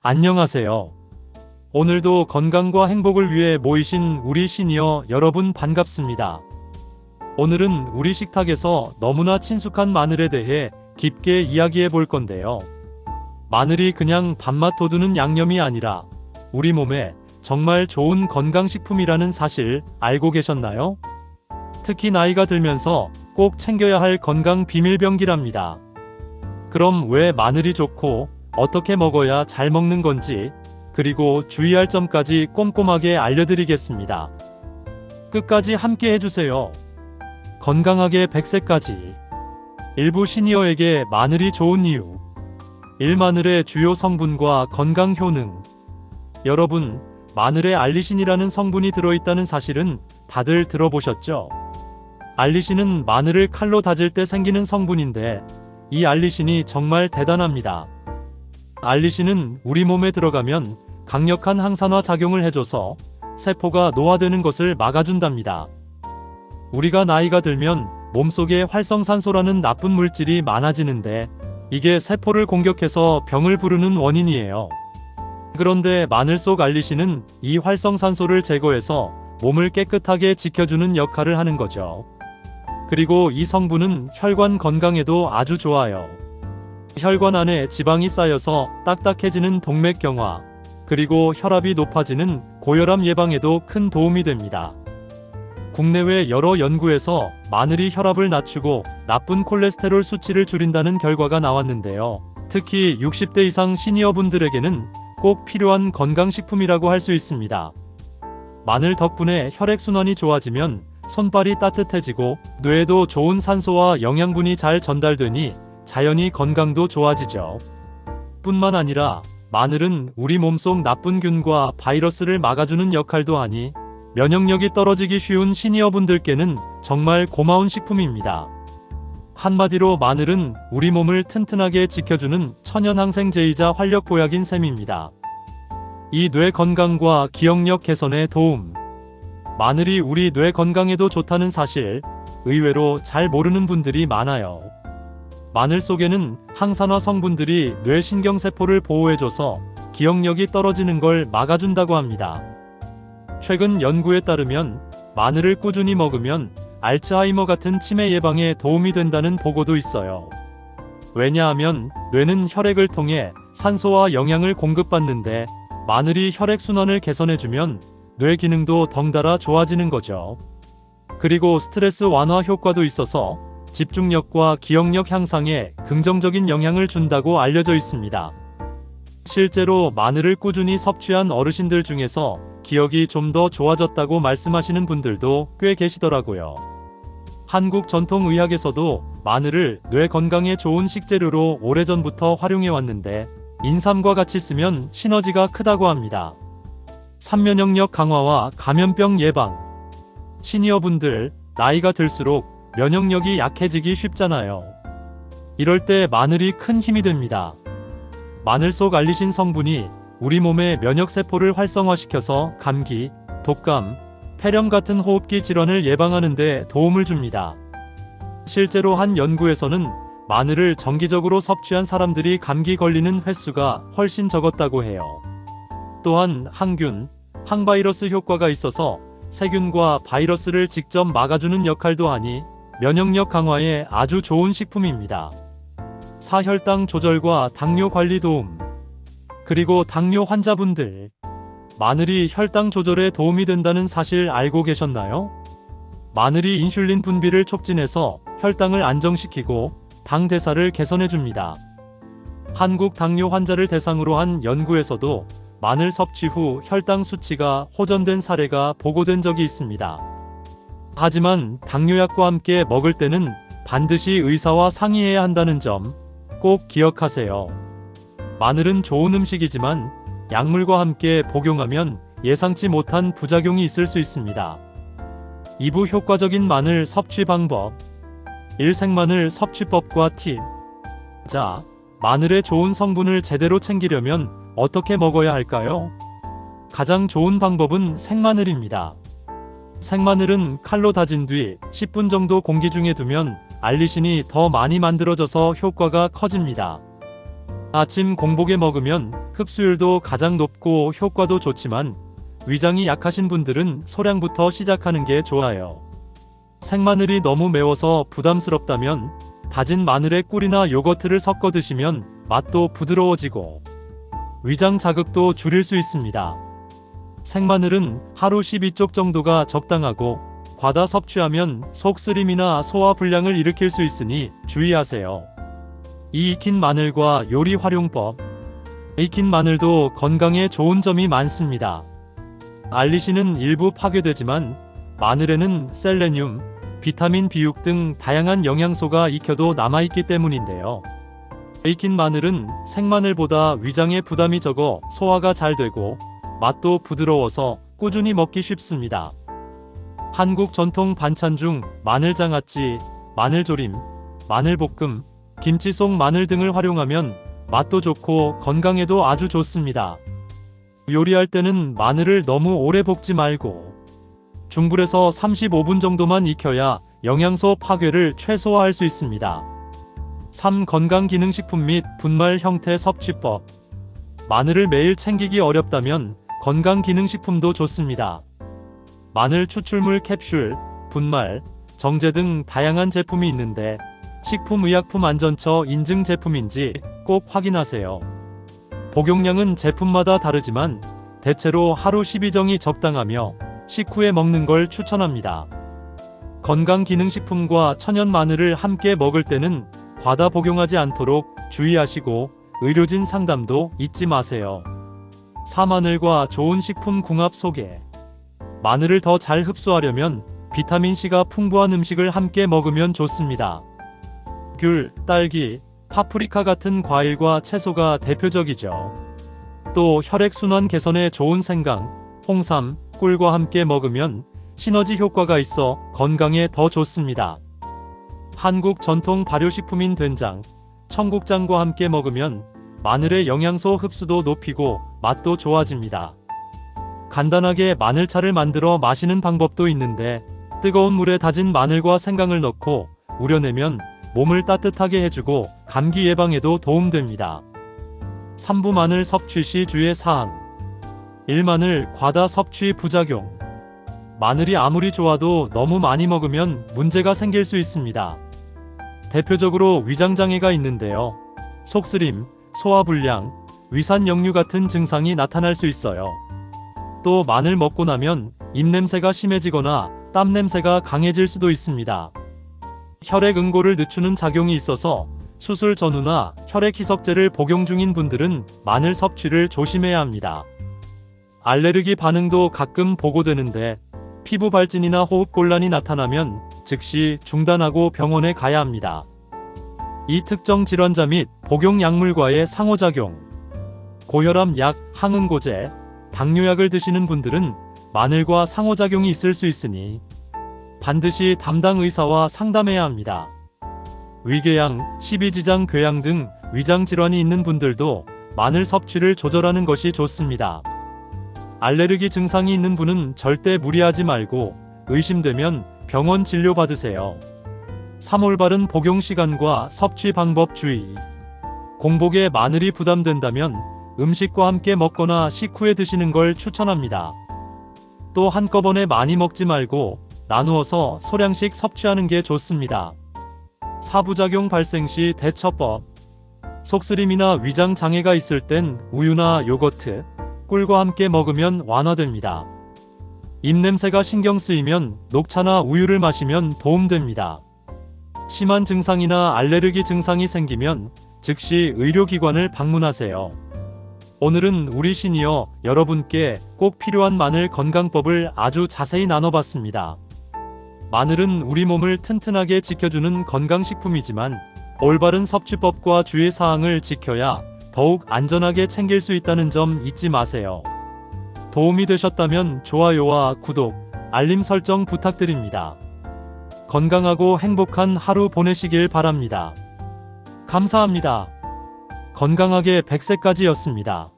안녕하세요. 오늘도 건강과 행복을 위해 모이신 우리 시니어 여러분 반갑습니다. 오늘은 우리 식탁에서 너무나 친숙한 마늘에 대해 깊게 이야기해 볼 건데요. 마늘이 그냥 밥맛 돋우는 양념이 아니라 우리 몸에 정말 좋은 건강식품이라는 사실 알고 계셨나요? 특히 나이가 들면서 꼭 챙겨야 할 건강 비밀병기랍니다. 그럼 왜 마늘이 좋고 어떻게 먹어야 잘 먹는 건지 그리고 주의할 점까지 꼼꼼하게 알려드리겠습니다. 끝까지 함께 해주세요. 건강하게 100세까지 일부 시니어에게 마늘이 좋은 이유 1마늘의 주요 성분과 건강 효능 여러분, 마늘에 알리신이라는 성분이 들어있다는 사실은 다들 들어보셨죠? 알리신은 마늘을 칼로 다질 때 생기는 성분인데 이 알리신이 정말 대단합니다. 알리신은 우리 몸에 들어가면 강력한 항산화 작용을 해줘서 세포가 노화되는 것을 막아준답니다. 우리가 나이가 들면 몸속에 활성산소라는 나쁜 물질이 많아지는데 이게 세포를 공격해서 병을 부르는 원인이에요. 그런데 마늘 속 알리신은 이 활성산소를 제거해서 몸을 깨끗하게 지켜주는 역할을 하는 거죠. 그리고 이 성분은 혈관 건강에도 아주 좋아요. 혈관 안에 지방이 쌓여서 딱딱해지는 동맥 경화, 그리고 혈압이 높아지는 고혈압 예방에도 큰 도움이 됩니다. 국내외 여러 연구에서 마늘이 혈압을 낮추고 나쁜 콜레스테롤 수치를 줄인다는 결과가 나왔는데요. 특히 60대 이상 시니어분들에게는 꼭 필요한 건강식품이라고 할 수 있습니다. 마늘 덕분에 혈액순환이 좋아지면 손발이 따뜻해지고 뇌에도 좋은 산소와 영양분이 잘 전달되니 자연히 건강도 좋아지죠. 뿐만 아니라 마늘은 우리 몸속 나쁜 균과 바이러스를 막아주는 역할도 하니 면역력이 떨어지기 쉬운 시니어분들께는 정말 고마운 식품입니다. 한마디로 마늘은 우리 몸을 튼튼하게 지켜주는 천연항생제이자 활력보약인 셈입니다. 이 뇌 건강과 기억력 개선에 도움. 마늘이 우리 뇌 건강에도 좋다는 사실, 의외로 잘 모르는 분들이 많아요. 마늘 속에는 항산화 성분들이 뇌 신경세포를 보호해줘서 기억력이 떨어지는 걸 막아준다고 합니다. 최근 연구에 따르면 마늘을 꾸준히 먹으면 알츠하이머 같은 치매 예방에 도움이 된다는 보고도 있어요. 왜냐하면 뇌는 혈액을 통해 산소와 영양을 공급받는데 마늘이 혈액순환을 개선해주면 뇌 기능도 덩달아 좋아지는 거죠. 그리고 스트레스 완화 효과도 있어서 집중력과 기억력 향상에 긍정적인 영향을 준다고 알려져 있습니다. 실제로 마늘을 꾸준히 섭취한 어르신들 중에서 기억이 좀 더 좋아졌다고 말씀하시는 분들도 꽤 계시더라고요. 한국 전통의학에서도 마늘을 뇌 건강에 좋은 식재료로 오래전부터 활용해 왔는데 인삼과 같이 쓰면 시너지가 크다고 합니다. 삼면역력 강화와 감염병 예방. 시니어분들 나이가 들수록 면역력이 약해지기 쉽잖아요. 이럴 때 마늘이 큰 힘이 됩니다. 마늘 속 알리신 성분이 우리 몸의 면역세포를 활성화시켜서 감기, 독감, 폐렴 같은 호흡기 질환을 예방하는 데 도움을 줍니다. 실제로 한 연구에서는 마늘을 정기적으로 섭취한 사람들이 감기 걸리는 횟수가 훨씬 적었다고 해요. 또한 항균, 항바이러스 효과가 있어서 세균과 바이러스를 직접 막아주는 역할도 하니 면역력 강화에 아주 좋은 식품입니다. 사혈당 조절과 당뇨 관리 도움. 그리고 당뇨 환자분들. 마늘이 혈당 조절에 도움이 된다는 사실 알고 계셨나요? 마늘이 인슐린 분비를 촉진해서 혈당을 안정시키고 당 대사를 개선해 줍니다. 한국 당뇨 환자를 대상으로 한 연구에서도 마늘 섭취 후 혈당 수치가 호전된 사례가 보고된 적이 있습니다. 하지만 당뇨약과 함께 먹을 때는 반드시 의사와 상의해야 한다는 점 꼭 기억하세요. 마늘은 좋은 음식이지만 약물과 함께 복용하면 예상치 못한 부작용이 있을 수 있습니다. 2부 효과적인 마늘 섭취 방법. 일생마늘 섭취법과 팁. 자, 마늘의 좋은 성분을 제대로 챙기려면 어떻게 먹어야 할까요? 가장 좋은 방법은 생마늘입니다. 생마늘은 칼로 다진 뒤 10분 정도 공기 중에 두면 알리신이 더 많이 만들어져서 효과가 커집니다. 아침 공복에 먹으면 흡수율도 가장 높고 효과도 좋지만 위장이 약하신 분들은 소량부터 시작하는 게 좋아요. 생마늘이 너무 매워서 부담스럽다면 다진 마늘에 꿀이나 요거트를 섞어 드시면 맛도 부드러워지고 위장 자극도 줄일 수 있습니다. 생마늘은 하루 12쪽 정도가 적당하고 과다 섭취하면 속쓰림이나 소화 불량을 일으킬 수 있으니 주의하세요. 이 익힌 마늘과 요리 활용법. 익힌 마늘도 건강에 좋은 점이 많습니다. 알리신은 일부 파괴되지만 마늘에는 셀레늄, 비타민 B6 등 다양한 영양소가 익혀도 남아있기 때문인데요. 익힌 마늘은 생마늘보다 위장에 부담이 적어 소화가 잘 되고 맛도 부드러워서 꾸준히 먹기 쉽습니다. 한국 전통 반찬 중 마늘장아찌, 마늘조림, 마늘볶음, 김치 속 마늘 등을 활용하면 맛도 좋고 건강에도 아주 좋습니다. 요리할 때는 마늘을 너무 오래 볶지 말고 중불에서 35분 정도만 익혀야 영양소 파괴를 최소화할 수 있습니다. 3. 건강기능식품 및 분말 형태 섭취법 마늘을 매일 챙기기 어렵다면 건강기능식품도 좋습니다. 마늘 추출물 캡슐, 분말, 정제 등 다양한 제품이 있는데 식품의약품안전처 인증 제품인지 꼭 확인하세요. 복용량은 제품마다 다르지만 대체로 하루 12정이 적당하며 식후에 먹는 걸 추천합니다. 건강기능식품과 천연 마늘을 함께 먹을 때는 과다 복용하지 않도록 주의하시고 의료진 상담도 잊지 마세요. 사마늘과 좋은 식품 궁합 소개. 마늘을 더 잘 흡수하려면 비타민C가 풍부한 음식을 함께 먹으면 좋습니다. 귤, 딸기, 파프리카 같은 과일과 채소가 대표적이죠. 또 혈액순환 개선에 좋은 생강, 홍삼, 꿀과 함께 먹으면 시너지 효과가 있어 건강에 더 좋습니다. 한국 전통 발효식품인 된장, 청국장과 함께 먹으면 마늘의 영양소 흡수도 높이고 맛도 좋아집니다. 간단하게 마늘차를 만들어 마시는 방법도 있는데 뜨거운 물에 다진 마늘과 생강을 넣고 우려내면 몸을 따뜻하게 해주고 감기 예방에도 도움됩니다. 3부 마늘 섭취 시 주의 사항 1 마늘 과다 섭취 부작용 마늘이 아무리 좋아도 너무 많이 먹으면 문제가 생길 수 있습니다. 대표적으로 위장장애가 있는데요. 속쓰림, 소화불량, 위산역류 같은 증상이 나타날 수 있어요. 또 마늘 먹고 나면 입냄새가 심해지거나 땀냄새가 강해질 수도 있습니다. 혈액 응고를 늦추는 작용이 있어서 수술 전후나 혈액 희석제를 복용 중인 분들은 마늘 섭취를 조심해야 합니다. 알레르기 반응도 가끔 보고되는데 피부 발진이나 호흡 곤란이 나타나면 즉시 중단하고 병원에 가야 합니다. 이 특정 질환자 및 복용 약물과의 상호작용 고혈압 약, 항응고제, 당뇨약을 드시는 분들은 마늘과 상호작용이 있을 수 있으니 반드시 담당 의사와 상담해야 합니다. 위궤양, 십이지장 궤양 등 위장 질환이 있는 분들도 마늘 섭취를 조절하는 것이 좋습니다. 알레르기 증상이 있는 분은 절대 무리하지 말고 의심되면 병원 진료 받으세요. 3월 바른 복용 시간과 섭취 방법 주의. 공복에 마늘이 부담된다면 음식과 함께 먹거나 식후에 드시는 걸 추천합니다. 또 한꺼번에 많이 먹지 말고 나누어서 소량씩 섭취하는 게 좋습니다. 사부작용 발생 시 대처법. 속쓰림이나 위장 장애가 있을 땐 우유나 요거트, 꿀과 함께 먹으면 완화됩니다. 입냄새가 신경 쓰이면 녹차나 우유를 마시면 도움됩니다. 심한 증상이나 알레르기 증상이 생기면 즉시 의료기관을 방문하세요. 오늘은 우리 시니어 여러분께 꼭 필요한 마늘 건강법을 아주 자세히 나눠봤습니다. 마늘은 우리 몸을 튼튼하게 지켜주는 건강식품이지만 올바른 섭취법과 주의사항을 지켜야 더욱 안전하게 챙길 수 있다는 점 잊지 마세요. 도움이 되셨다면 좋아요와 구독, 알림 설정 부탁드립니다. 건강하고 행복한 하루 보내시길 바랍니다. 감사합니다. 건강하게 100세까지였습니다.